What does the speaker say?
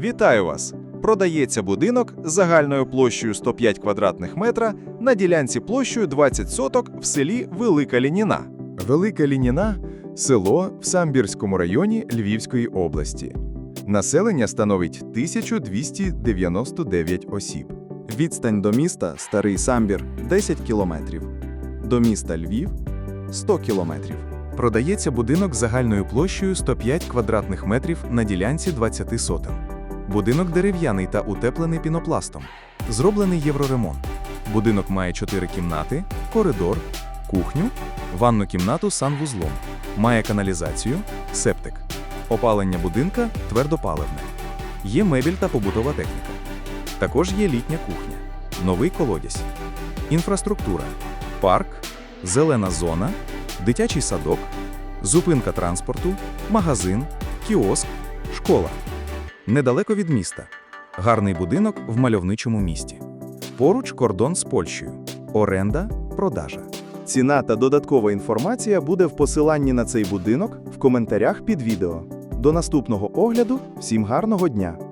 Вітаю вас! Продається будинок загальною площею 105 квадратних метра на ділянці площею 20 соток в селі Велика Лініна. Велика Лініна село в Самбірському районі Львівської області. Населення становить 1299 осіб. Відстань до міста Старий Самбір 10 кілометрів. До міста Львів 100 кілометрів. Продається будинок загальною площею 105 квадратних метрів на ділянці 20 сотен. Будинок дерев'яний та утеплений пінопластом. Зроблений євроремонт. Будинок має 4 кімнати, коридор, кухню, ванну кімнату з санвузлом. Має каналізацію, септик. Опалення будинка твердопаливне. Є мебіль та побутова техніка. Також є літня кухня, новий колодязь, інфраструктура, парк, зелена зона, дитячий садок, зупинка транспорту, магазин, кіоск, школа. Недалеко від міста. Гарний будинок в мальовничому місті. Поруч кордон з Польщею. Оренда, продажа. Ціна та додаткова інформація буде в посиланні на цей будинок в коментарях під відео. До наступного огляду, всім гарного дня!